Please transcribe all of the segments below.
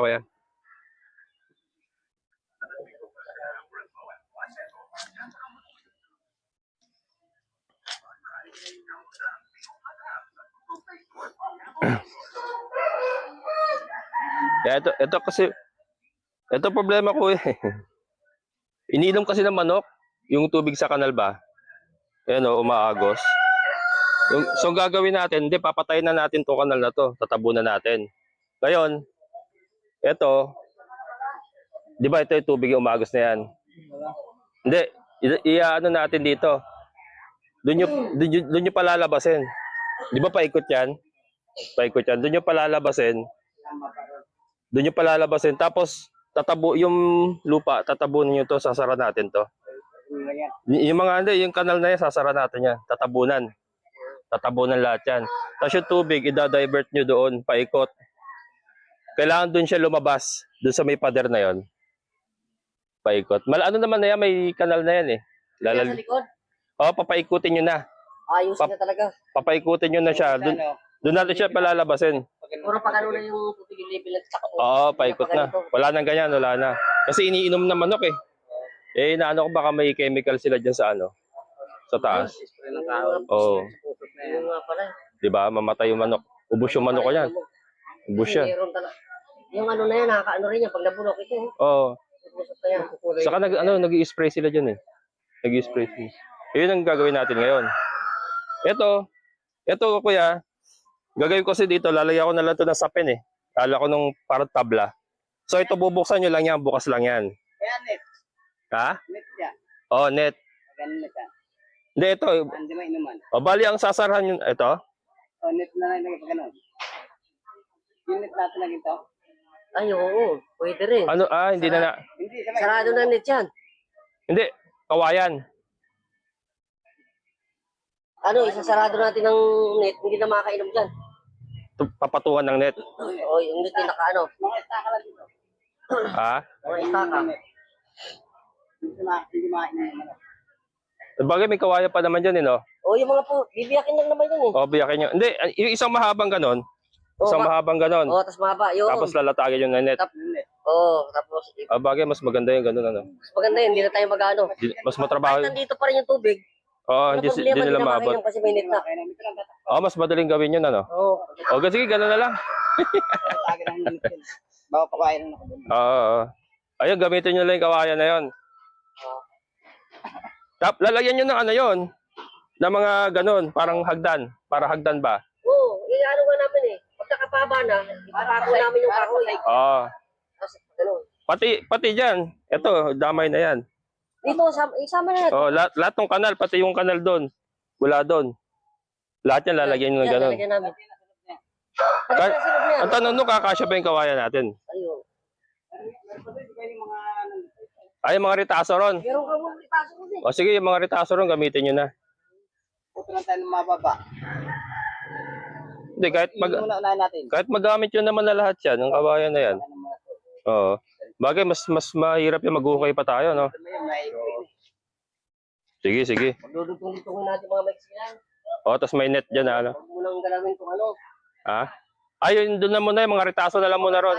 Kuya. Kaya ito, ito kasi, ito problema ko eh. Iniinom kasi ng manok, yung tubig sa kanal ba? Ayan o, umaagos. Yung, so gagawin natin, hindi, papatayin na natin tong kanal na to. Tatabunan natin. Ngayon, ito, di ba ito yung tubig yung umagos na yan? Hindi, i- i-ano natin dito. Doon nyo, doon nyo, doon palalabasin. Di ba paikot yan? Paikot yan. Doon nyo palalabasin. Doon nyo palalabasin. Tapos, tatabo, yung lupa, tatabunan nyo to, sasara natin to. Yung mga, hindi, yung kanal na yan, sasara natin yan. Tatabunan. Tatabunan lahat yan. Tapos yung tubig, idadivert nyo doon, paikot. Kailangan doon siya lumabas, doon sa may pader na yon. Paikot. Mal ano naman na yan, may kanal na yan eh. Kaya sa Lalal likod, oh, papaikutin nyo na. ayusin na talaga. Papaikutin nyo na siya. Doon, doon natin siya palalabasin. Puro pag ano na yung tubig level at saka Oo, paikot na. Wala nang ganyan, wala na. Kasi iniinom na manok eh. Eh, naano ko baka may chemical sila dyan sa ano? Sa taas. Oo. Pala. Di ba? Mamatay yung manok. Ubus yung manok ko yan. Ubus siya. Meron talaga. Yung ano na yan, nakakaano rin yan. Pag nabulok ito, Oo. usap na yan. Saka nag, ano, nag-i-spray sila dyan eh. Nag-i-spray sila. Yun ang gagawin natin ngayon. Ito, ito kuya, gagawin ko kasi dito, lalagyan ko na lang ito ng sapin eh. Lala ko nung parang tabla. So ito bubuksan nyo lang yan, bukas lang yan. Kaya net, Ha? net siya. Oh, net. Ganun na siya. Hindi, ito. Hindi may inuman. O, bali ang sasarhan yun, ito. O net na lang lagi pa ganun. Net natin lagi to. Ay, oo. Pwede rin. Ano, ah, hindi na na. Hindi, sa may Sarado na net yan. Hindi, kawayan. Ano, isasarado natin ng net. Hindi na makakainom dyan. Ito, Papatuhan ng net. O, yung net yung naka ano. mga estaka lang dito. Ha? Mga istaka. Hindi ma hindi. Bagay, may kawayan pa naman dyan eh, no? O, yung mga po, bibiyakin lang naman yun eh. O, biyakin nyo. Hindi, yung isang mahabang ganon. Oo, Isang ma- mahabang ganon. O, tapos mahaba. Yun. Tapos lalatagin yung net. Tap- Oo, tapos, Ah, bagay, mas maganda yung ganun, ano. mas maganda yun. Hindi na tayo mag-ano. Di- Mas matrabaho. Kahit nandito pa rin yung tubig. Oo, Ano hindi, hindi nila na maabot. makainom kasi may net na. Kaya lang. Oo, mas madaling gawin yun, ano. Oo. O, sige, ganun na lang. Lagi ng yun. Bawa pa kain na ako dun. Oo, oo. Ayun, gamitin nyo lang yung kawayan na yun. Tap, lalagyan nyo ng ano yun. Na mga ganun, parang hagdan. Para hagdan ba? Oo, eh, ano nga namin eh. Pagkakapaba na, ipapako namin yung kahoy. Oo. Tapos, ganun. Pati, pati dyan. Ito, damay na yan. Dito, sama, isama na natin. Oh, lahat, lahat ng kanal, pati yung kanal doon. Wala doon. Lahat yan lalagyan nyo ng ganun. lalagyan namin. Ka- Ano? Ang tanong nung kakasya ba yung kawayan natin? Ayun. Mga Ay, mga ritaso ron. Meron ka mong itaso ko din. O sige, yung mga ritaso ron, gamitin nyo na. puto lang tayo ng mababa. Hindi, kahit, mag, Yung kahit magamit yun naman na lahat yan, ng kawayan na yan. Oo. Bagay, mas mas mahirap yung maghuhukay pa tayo, no? Sige, sige. Dudugtong-dugtongin natin mga Mexican. O, tapos may net dyan, ano? Huwag mo nang galawin kung ano. Ha? Ayun, doon na muna, yung mga ritaso na lang muna ron.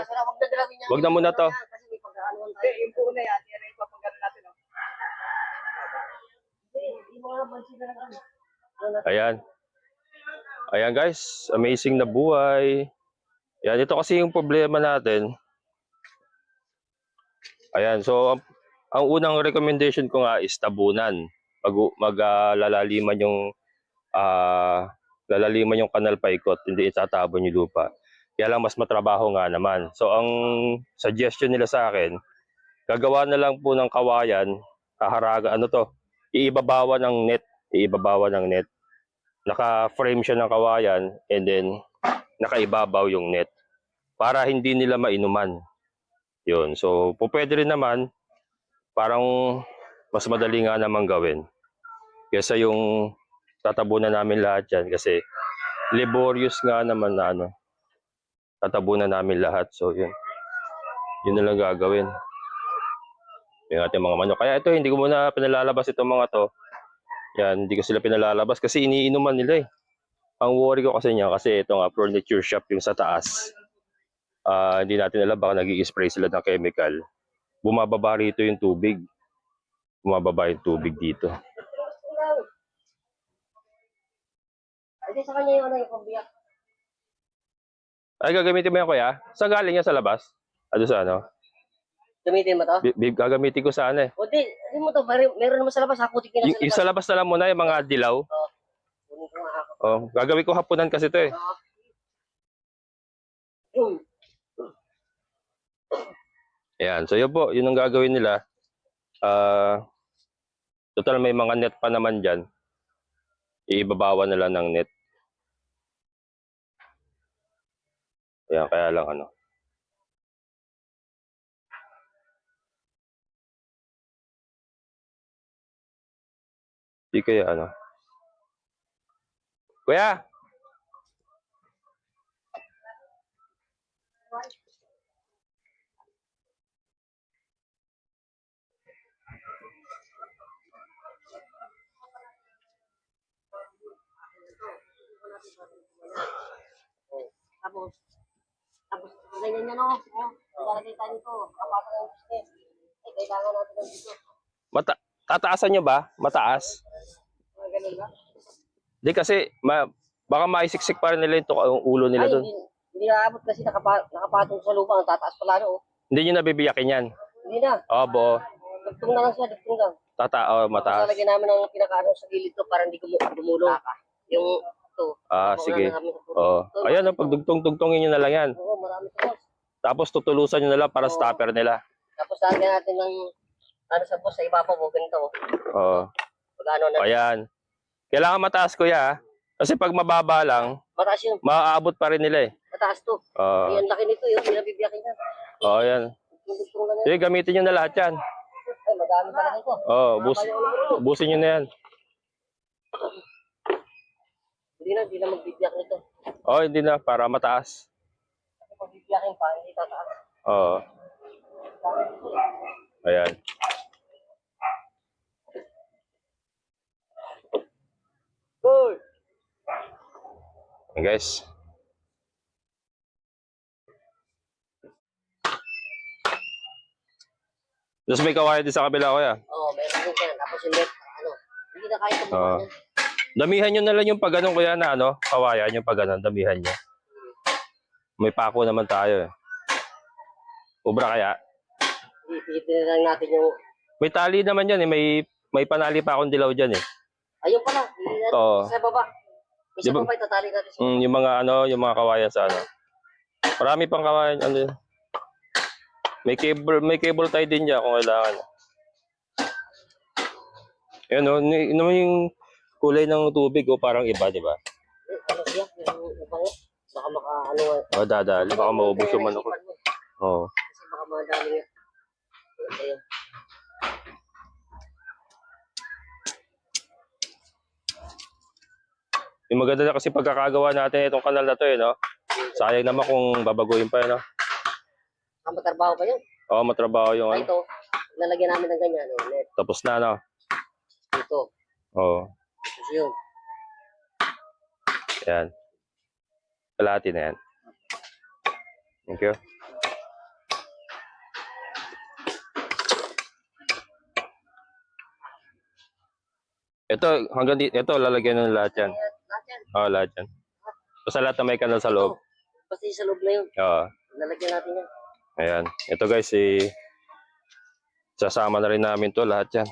Huwag na muna to. Kasi yung puno na yan, yan ang ipapagano natin. lang. Ano Ayan. Ayan guys, amazing na buhay. Yan, ito kasi yung problema natin. Ayan, so ang, ang unang recommendation ko nga is tabunan. Pag maglalaliman yung ah lalaliman yung kanal paikot, hindi itatabon yung lupa. Kaya lang mas matrabaho nga naman. So ang suggestion nila sa akin, gagawa na lang po ng kawayan, haharaga, ano to, iibabawa ng net, iibabawa ng net naka-frame siya ng kawayan and then nakaibabaw yung net para hindi nila mainuman. Yun. So, po pwede rin naman parang mas madali nga naman gawin. Kesa yung tatabunan namin lahat yan kasi laborious nga naman na ano tatabunan namin lahat. So, yun. Yun na lang gagawin. Yung ating mga manok. Kaya ito, hindi ko muna pinalalabas itong mga to. Yan, hindi ko sila pinalalabas kasi iniinuman nila eh. Ang worry ko kasi niya kasi ito nga furniture shop yung sa taas. ah, hindi natin alam baka nag spray sila ng chemical. Bumababa rito yung tubig. Bumababa yung tubig dito. Ano. Ay, gagamitin mo yan, kuya? Saan galing yan sa labas? Ano sa ano? Gamitin mo to? Bi- bi- gagamitin ko sa ano eh. O di, hindi mo to. Meron, meron naman sa labas. Hakutin ka na Yung, sa yung labas. sa labas na lang muna, yung mga dilaw. Kunin ko nga ako. Oh, gagawin ko hapunan kasi to eh. Hmm. Ayan. So yun po, yun ang gagawin nila. Ah, total may mga net pa naman dyan. Iibabawan nila ng net. Ayan, kaya lang ano. Di kaya ano. Kuya! Tapos, tapos, ganyan yan o. Oh, Lalagay tayo nito. Kapatid ng business. Eh, kailangan natin ng dito. Mata tataasan nyo ba? Mataas? Mga ganun ba? Di kasi, ma baka maisiksik pa rin nila yung, yung ulo nila Ay, doon. hindi, hindi naabot kasi nakapa, nakapatong sa lupa. Ang tataas pala no. oh. Hindi nyo nabibiyakin yan. Hindi na. Oo, buo. Dugtong na lang siya, dugtong lang. Tata, oh, Tapos mataas. lalagyan namin ng pinakaano sa gilid to para hindi gumu- gumulong. Yung to. Ah, sige. Oo. To, Ayan, oh, pag dugtong-dugtongin nyo na lang yan. Oo, marami sa boss. Tapos tutulusan nyo na lang para Oo. stopper nila. Tapos lalagyan natin ng ano sa boss sa ibabaw, oh, ganito. oh. Oo. Pag ano na, Ayan. Kailangan mataas, kuya. Kasi pag mababa lang, mataas yun. maaabot pa rin nila eh. Mataas to. Oo. Ayan, laki nito yun. Hindi na. Oo, yan. Lang yan. Sige, gamitin nyo na lahat yan. Ay, madami pala ito. Oo, bus busin nyo na yan. Hindi na, hindi na magbibiyak nito. Oo, hindi na. Para mataas. Kasi pag bibiyakin pa, hindi tataas. Oo. Ayan. Ayan, guys. Tapos may kawayan din sa kabila, kuya. Oo, meron din yan. Tapos yung net, ano, hindi na kaya Oo. uh, Damihan nyo na lang yung pag ganun, kuya, na ano, kawayan yung pag ganun, damihan nyo. May pako naman tayo eh. Ubra kaya? Ipitin na lang natin yung, May tali naman yan eh, may may panali pa akong dilaw dyan eh. Ayun pala, Oo. sa baba. Di ba- baba, itatali natin siya. Mm, yung mga ano, yung mga kawayan sa ano. Marami pang kawayan, ano yun. May cable, may cable tie din dyan kung kailangan. Yan o, ni- yun naman yung kulay ng tubig o parang iba, di ba? Eh, ano siya, yung ibang, baka maka, ano, O, dadali, baka maubos yung manok. Naisipan mo. Oo. Kasi baka madali nga. Ayun. Yung maganda na kasi pagkakagawa natin itong kanal na to eh, no? Sayang naman kung babaguhin pa yun, no? Ah, matrabaho pa yun. Oo, matrabaho yung ano. ito, lalagyan namin ng ganyan, no, net, Tapos na, no? dito. Oo. Tapos yun. Yan. Kalahati na yan. Thank you. Ito, hanggang dito, ito, lalagyan na lahat yan. Oo, lahat yan. Basta lahat na may kanal sa loob. Basta yung sa loob na yun. Oo. Lalagyan natin yan. Ayan. Ito guys, si sasama na rin namin to lahat yan.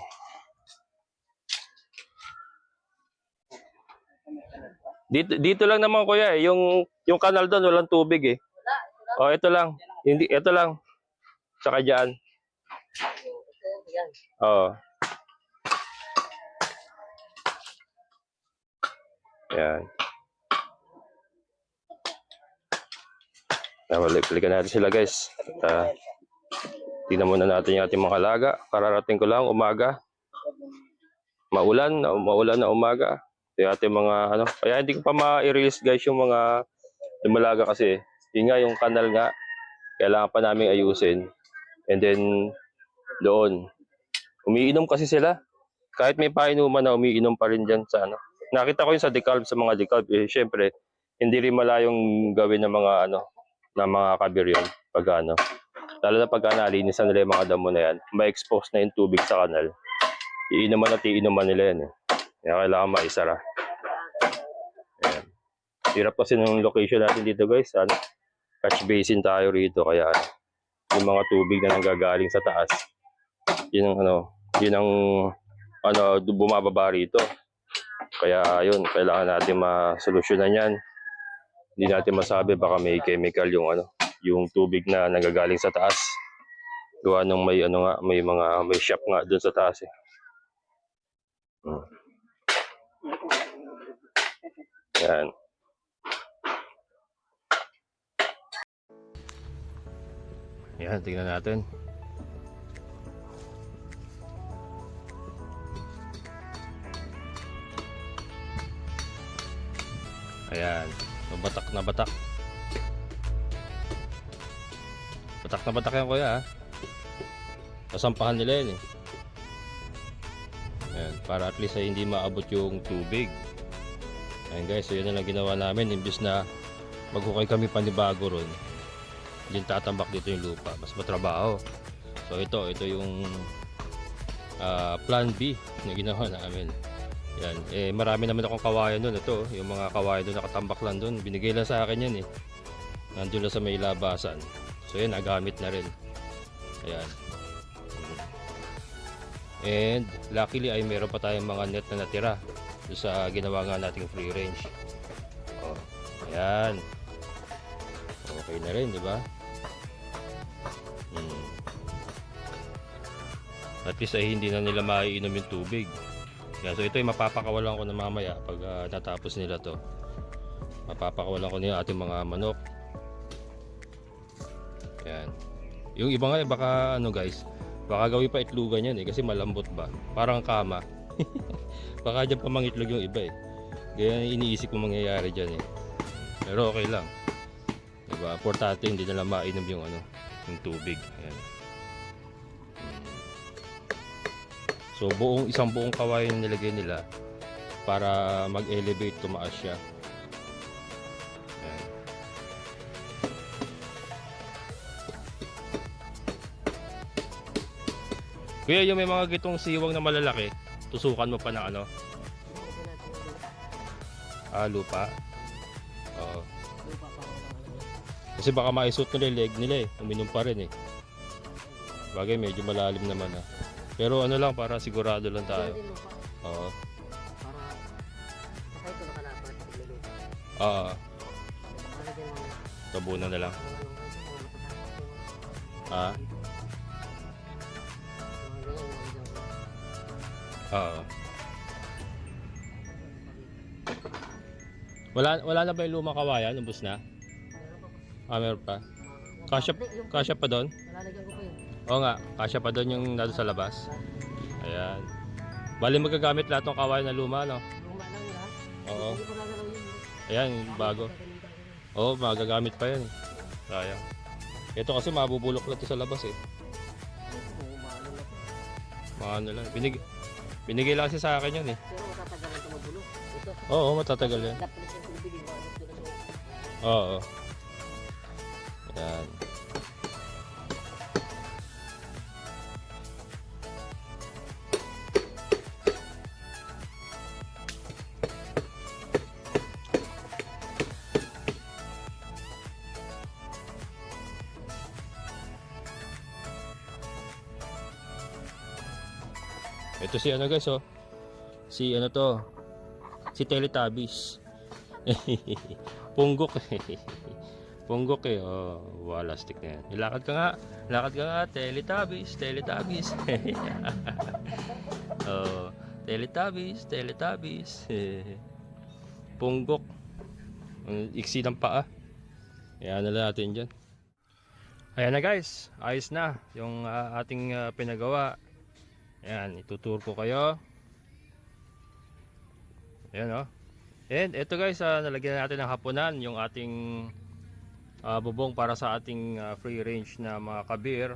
Dito, dito lang naman kuya eh. Yung, yung kanal doon walang tubig eh. Wala, ito lang. Oh, ito lang. Hindi, ito lang. Saka dyan. Ito, yan. Oo. Yan. Balik-balikan natin sila guys. At, ah, tingnan muna natin yung ating mga laga. Kararating ko lang umaga. Maulan, maulan na umaga. Yung ating mga ano. Kaya hindi ko pa ma-release guys yung mga lumalaga kasi. Yun nga yung kanal nga. Kailangan pa namin ayusin. And then doon. Umiinom kasi sila. Kahit may painuman na umiinom pa rin dyan sa ano. Nakita ko yun sa decalb sa mga decalb. Eh, syempre, hindi rin malayong gawin ng mga ano ng mga kabir yun. Pag ano. Lalo na pag nalinisan nila yung mga damo na yan, may expose na yung tubig sa kanal. Iinuman at iinuman nila yan eh. Kaya kailangan maisara. Ayan. Hirap kasi ng location natin dito guys. Ano? Catch basin tayo rito. Kaya ano, yung mga tubig na nanggagaling sa taas, yun ang ano, yun ang ano, bumababa rito. Kaya yun, kailangan natin masolusyonan yan. Hindi natin masabi baka may chemical yung ano, yung tubig na nagagaling sa taas. Gawa nung may ano nga, may mga may shop nga doon sa taas eh. Hmm. Yan. Yan, tingnan natin. Ayan. Batak na batak. Batak na batak yan kuya ha. Kasampahan nila yan eh. Ayan, para at least ay hindi maabot yung tubig. Ayan guys, so yun na lang ginawa namin. Imbis na maghukay kami panibago ron. Yung tatambak dito yung lupa. Mas matrabaho. So ito, ito yung ah, plan B na ginawa namin. Yan. Eh, marami naman akong kawayan doon. Ito, yung mga kawayan doon nakatambak lang doon. Binigay lang sa akin yan eh. Nandun lang sa may labasan. So yan, nagamit na rin. Ayan. And luckily ay meron pa tayong mga net na natira sa ginawa nga nating free range. Oh, ayan. Okay na rin, di ba? Hmm. At least ay hindi na nila maiinom yung tubig. Yan, so ito ay mapapakawalan ko na mamaya pag ah, natapos nila to. Mapapakawalan ko na yung ating mga manok. Yan. Yung iba nga, eh, baka ano guys, baka gawin pa itlugan yan eh, kasi malambot ba? Parang kama. baka dyan pa mangitlog yung iba eh. Kaya iniisip ko mangyayari dyan eh. Pero okay lang. Diba? Importante hindi nila mainom yung ano, yung tubig. Ayan. So buong isang buong kawain yung nilagay nila para mag-elevate tumaas siya. Ayan. Kuya, yung may mga gitong siwang na malalaki, tusukan mo pa ng ano? Ah, lupa. Oo. Kasi baka maisot nila yung leg nila eh. Uminom pa rin eh. Bagay medyo malalim naman ah. Pero ano lang para sigurado lang tayo. din lupa. Oo. Para baka ito nakalapat. Lulupa. Ah, Lalagyan mo. tabunan na lang. Ano, ano, Ah, ganyan, ganyan. oo. Wala wala na ba yung lumang kawayan? Ubus na? Ah, meron pa. Kasya, Hindi, yung- kasya pa doon? Lalagyan ko pa yun. Oo nga, kasya pa doon yung nado sa labas. Ayan. Bali magagamit lahat ng kawayan na luma, no? Luma lang lahat. Oo. Yun. Ayan, bago. Oo, magagamit pa yan. Sayang. Ito kasi mabubulok na to sa labas eh. Oo, maano ano lang. Binig, binigay lang kasi sa akin yun eh. Pero matatagal ito magulo. Ito. Oo, matatagal yan. Dapat yung Ito si ano guys oh. Si ano to? Si Teletubbies. Punggok eh. Punggok eh. Oh, wala stick na yan. Ilakad ka nga. Lakad ka nga. Teletubbies. Teletubbies. oh, Teletubbies. Teletubbies. Punggok. Ang iksi ng paa. Ayan na natin dyan. Ayan na guys. Ayos na. Yung ah, ating ah, pinagawa. Ayan. Ituturo ko kayo. Ayan oh. And ito guys, ah, nalagyan na natin ng hapunan yung ating ah, bubong para sa ating ah, free range na mga kabir.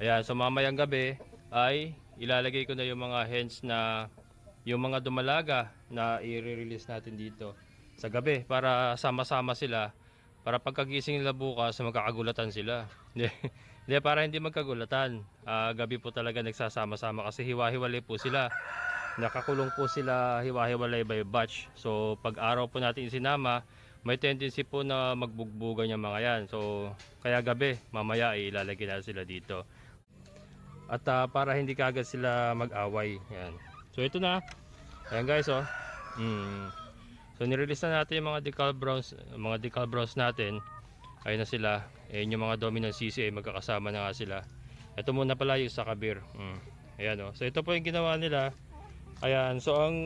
Ayan, so mamayang gabi ay ilalagay ko na yung mga hens na yung mga dumalaga na i-release natin dito sa gabi para sama-sama sila Para pagkagising nila bukas, magkakagulatan sila. Hindi, para hindi magkagulatan. Ah, gabi po talaga nagsasama-sama kasi hiwa-hiwalay po sila. Nakakulong po sila hiwa-hiwalay by batch. So pag araw po natin sinama, may tendency po na magbugbugan yung mga yan. So kaya gabi, mamaya ilalagay na sila dito. At ah, para hindi kagad sila mag-away. Yan. So ito na. Ayan guys oh. Mm. So nirelease na natin yung mga decal browns, mga decal browns natin. Ayun na sila. Ayun yung mga dominant CCA magkakasama na nga sila. Ito muna pala yung sa kabir. Mm. Ayan oh. So ito po yung ginawa nila. Ayan. So ang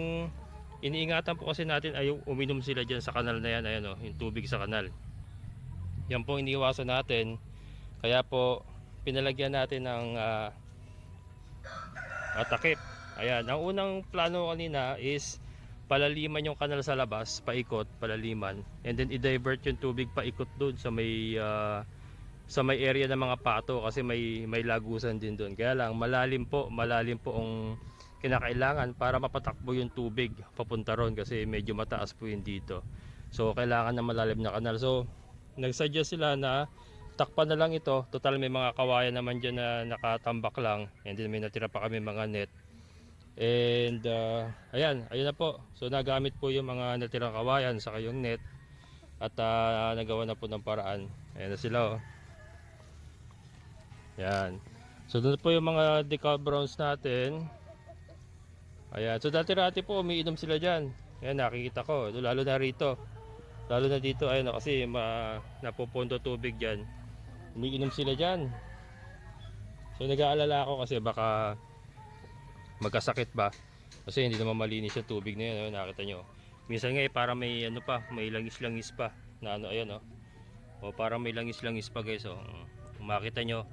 iniingatan po kasi natin ay yung uminom sila dyan sa kanal na yan. Ayan oh. Yung tubig sa kanal. Yan po iniiwasan natin. Kaya po pinalagyan natin ng ah, ah, takip. Ayan. Ang unang plano kanina is palaliman yung kanal sa labas, paikot, palaliman. And then i-divert yung tubig paikot doon sa may ah, sa may area ng mga pato kasi may may lagusan din doon. Kaya lang malalim po, malalim po ang kinakailangan para mapatakbo yung tubig papunta ron kasi medyo mataas po yun dito. So kailangan ng malalim na kanal. So nagsuggest sila na takpan na lang ito. Total may mga kawayan naman dyan na nakatambak lang. And then may natira pa kami mga net. And uh, ayan, ayun na po. So nagamit po yung mga natirang kawayan sa yung net. At uh, nagawa na po ng paraan. Ayan na sila oh. Yan. So doon po yung mga decal browns natin. Ayan. So dati-rati po umiinom sila dyan. Ayan nakikita ko. Lalo na rito. Lalo na dito. Ayun oh, kasi ma, napupunto tubig dyan. Umiinom sila dyan. So nag-aalala ako kasi baka magkasakit ba. Kasi hindi naman malinis yung tubig na yun. Ayun, nakita nyo. Minsan nga eh, para may ano pa, may langis-langis pa. Na ano, ayan oh. O parang may langis-langis pa guys oh. Kung makita nyo,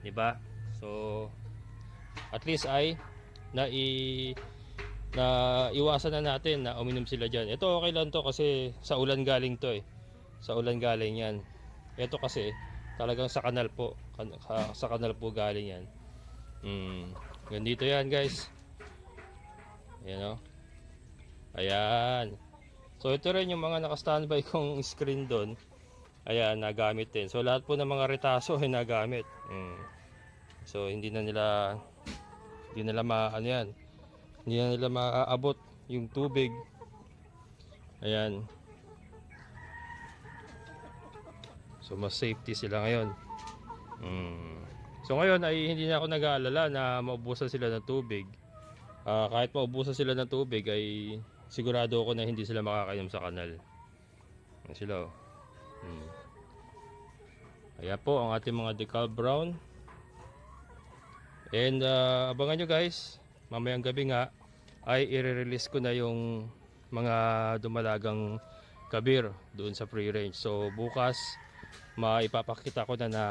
'di ba? So at least ay na i na iwasan na natin na uminom sila diyan. Ito okay lang to kasi sa ulan galing to eh. Sa ulan galing 'yan. Ito kasi talagang sa kanal po. Kan- ka- sa kanal po galing 'yan. Mm. Ganito 'yan, guys. Ayan oh. Ayan. So ito rin yung mga naka-standby kong screen doon. Ayan, nagamit din. So lahat po ng mga retaso ay nagamit. Mm. So hindi na nila hindi nila ma ano yan. Hindi na nila maaabot yung tubig. Ayan. So mas safety sila ngayon. Mm. So ngayon ay hindi na ako nag-aalala na maubusan sila ng tubig. Ah, kahit maubusan sila ng tubig ay sigurado ako na hindi sila makakainom sa kanal. Ayan sila oh. Hmm. Ayan po ang ating mga decal brown. And uh, abangan nyo guys, mamayang gabi nga ay i-release ko na yung mga dumalagang kabir doon sa free range. So bukas maipapakita ko na na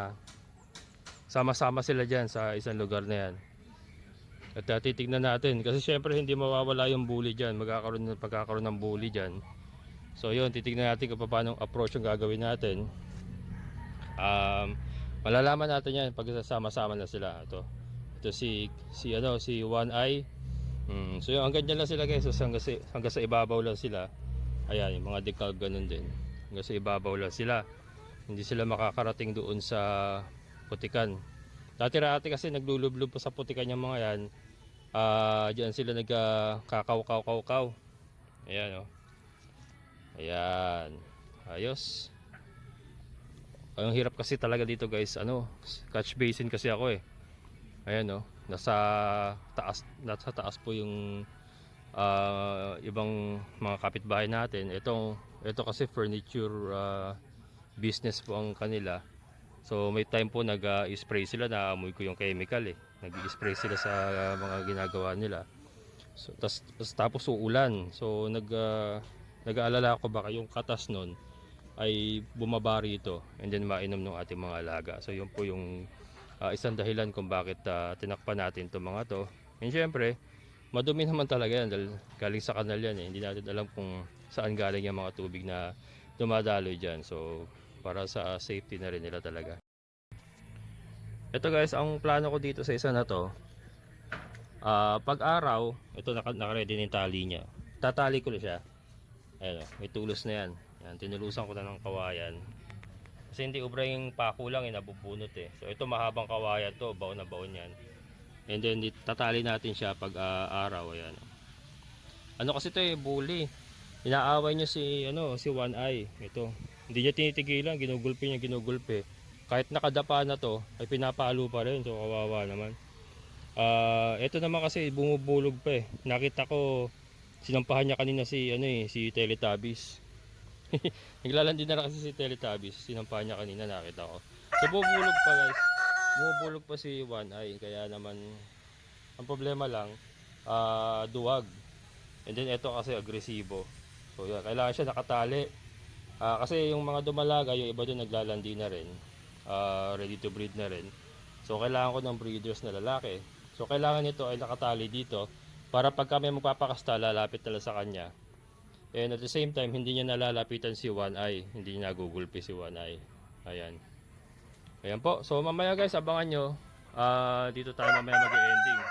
sama-sama sila dyan sa isang lugar na yan. At uh, titignan natin kasi syempre hindi mawawala yung bully dyan. Magkakaroon, pagkakaroon ng bully dyan. So yun, titignan natin kung paano approach yung gagawin natin. Um, malalaman natin yan pag sasama-sama na sila. Ito, ito si, si ano, si One Eye. Mm, so yun, hanggang dyan lang sila guys. So, hanggang, sa, hanggang sa ibabaw lang sila. Ayan, yung mga decal ganun din. Hanggang sa ibabaw lang sila. Hindi sila makakarating doon sa putikan. Dati-rati kasi naglulublob pa sa putikan yung mga yan. Ah, diyan sila nagkakaw-kaw-kaw-kaw. Ayan oh. Ayan. Ayos. Ang hirap kasi talaga dito guys, ano, catch basin kasi ako eh. Ayan oh, nasa taas, nasa taas po yung ah, ibang mga kapitbahay natin. Ito, ito kasi furniture ah, business po ang kanila. So may time po nag-spray sila, naamoy ko yung chemical eh. Nag-spray sila sa ah, mga ginagawa nila. So tas, tapos uulan. So nag ah, nag-aalala ako baka yung katas nun ay bumaba rito and then mainom ng ating mga alaga. So yun po yung ah, isang dahilan kung bakit ah, tinakpan natin itong mga to. And syempre, madumi naman talaga yan dahil galing sa kanal yan eh. Hindi natin alam kung saan galing yung mga tubig na dumadaloy dyan. So para sa safety na rin nila talaga. Ito guys, ang plano ko dito sa isa na to, ah, pag araw, ito naka, naka-ready na yung tali niya. Tatali ko na siya. Ayan, oh, may tulos na yan. Yan, tinulusan ko na ng kawayan. Kasi hindi ubra yung pako lang, eh, nabubunot eh. So ito mahabang kawayan to, baon na baon yan. And then tatali natin siya pag ah, araw, ayan. Ano kasi to eh, bully. Inaaway niya si ano, si One Eye. Ito. Hindi niya tinitigilan, ginugulpi niya, ginugulpi. Kahit nakadapa na to, ay pinapalo pa rin. So kawawa naman. Ah, ito naman kasi bumubulog pa eh. Nakita ko sinampahan niya kanina si ano eh, si Teletubbies. Naglalandi na kasi si Teletubbies. Sinampahan niya kanina nakita ko. So bumubulog pa guys. Bumubulog pa si One Eye. Kaya naman ang problema lang ah duwag. And then ito kasi agresibo. So yan, kailangan siya nakatali. Ah, kasi yung mga dumalaga, yung iba doon naglalandi na rin. Ah, ready to breed na rin. So kailangan ko ng breeders na lalaki. So kailangan nito ay nakatali dito para pag kami magpapakasta lalapit na sa kanya. And at the same time, hindi niya nalalapitan si One Eye. Hindi niya nagugulpi si One Eye. Ayan. Ayan po. So mamaya guys, abangan nyo. Ah, dito tayo mamaya mag-ending.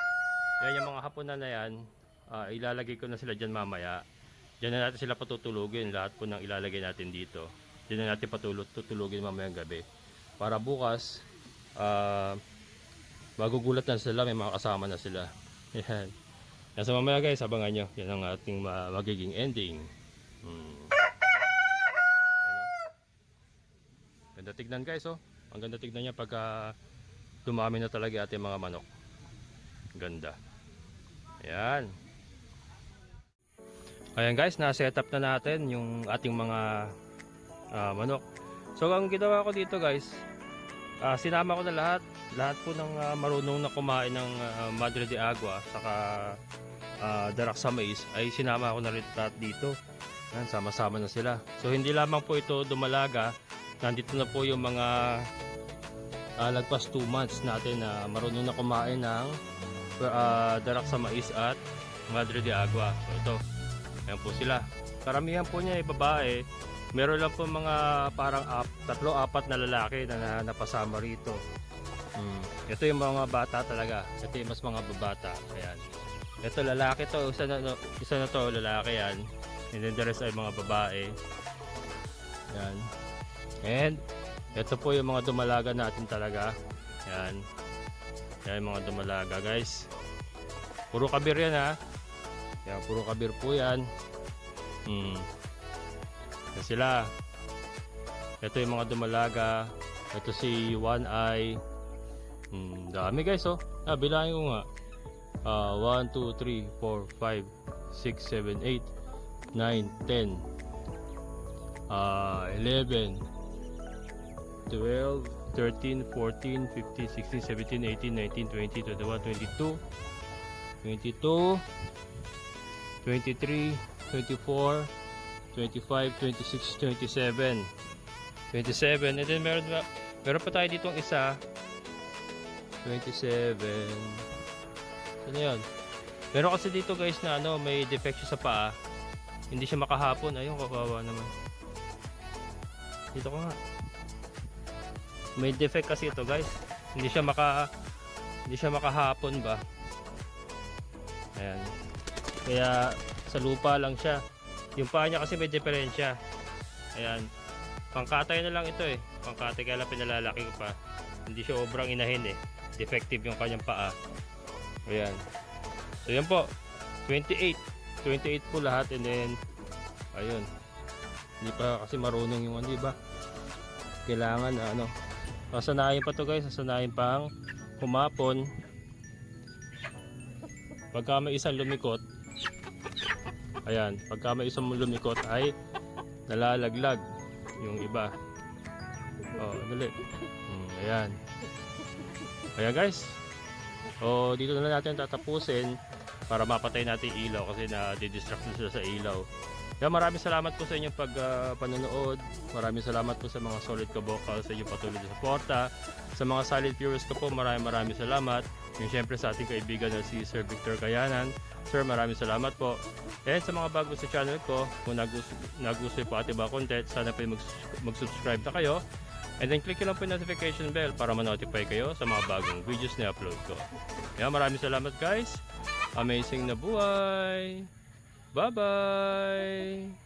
Yan yung mga hapon na yan. ah, ilalagay ko na sila dyan mamaya. Diyan na natin sila patutulugin. Lahat po ng ilalagay natin dito. Diyan na natin patulog, tutulugin mamayang gabi. Para bukas, ah, magugulat na sila. May mga kasama na sila. Yan. Yan sa mamaya guys, abangan nyo. Yan ang ating ma- magiging ending. Hmm. Oh. Ganda tignan guys oh. Ang ganda tignan niya pagka dumami na talaga ating mga manok. Ganda. Ayan. Ayan guys, na-set up na natin yung ating mga ah, manok. So ang ginawa ko dito guys, ah, sinama ko na lahat. Lahat po ng ah, marunong na kumain ng ah, Madre de Agua saka ah, darak sa mais ay sinama ko na rin lahat dito. Ayan, sama-sama na sila. So hindi lamang po ito dumalaga. Nandito na po yung mga ah, lagpas 2 months natin na marunong na kumain ng ah, darak sa mais at Madre de Agua. So ito, ayan po sila. Karamihan po niya ay babae. Meron lang po mga parang ap, tatlo, apat na lalaki na, na napasama rito. Hmm. Ito yung mga bata talaga. Ito yung mas mga babata. Ayan. Ito lalaki to. Isa na, no- isa na to lalaki yan. And then the rest ay mga babae. Ayan. And ito po yung mga dumalaga natin talaga. Ayan. Yan yung mga dumalaga guys. Puro kabir yan ha. Yan, puro kabir po yan. Hmm. Yan sila. Ito yung mga dumalaga. Ito si One Eye. Hmm, dami guys oh. Ah, bilangin ko nga. Ah, 1, 2, 3, 4, 5, 6, 7, 8, 9, 10. Ah, 11, 12, 13, 14, 15, 16, 17, 18, 19, 20, 21, 22, 22, 23, 24, 25, 26, 27. 27. And then meron, meron pa tayo ditong isa. 27. Ano yun? Pero kasi dito guys na ano, may defect sa paa. Hindi siya makahapon. Ayun, kakawa naman. Dito ko nga. May defect kasi ito guys. Hindi siya maka hindi siya makahapon ba. Ayan. Kaya sa lupa lang siya. Yung paa niya kasi may diferensya. Ayan. Pangkatay na lang ito eh. Pangkatay kaya lang pinalalaki ko pa. Hindi siya obrang inahin eh. Defective yung kanyang paa. Ayan. So yan po. 28. 28 po lahat and then ayun. Hindi pa kasi marunong yung ano, di ba? Kailangan na ano. Sasanayin pa to guys. Sasanayin pang humapon. Pagka may isang lumikot, ayan, pagka may isang lumikot ay nalalaglag yung iba. Oh, dali. Hmm, ayan. Ayan guys. O dito na natin tatapusin para mapatay natin ilaw kasi na-distract na sila sa ilaw. Kaya maraming salamat po sa inyong pag ah, panonood. Maraming salamat po sa mga solid kabokal sa inyong patuloy na suporta. Sa mga solid viewers ko po, maraming maraming salamat. Yung syempre sa ating kaibigan na si Sir Victor Kayanan. Sir, maraming salamat po. And sa mga bago sa channel ko, kung nagustuhan nagustuhan po ating mga content, sana po mag- mag-subscribe na kayo. And then click lang po yung notification bell para ma-notify kayo sa mga bagong videos na upload ko. Kaya maraming salamat guys. Amazing na buhay. Bye-bye!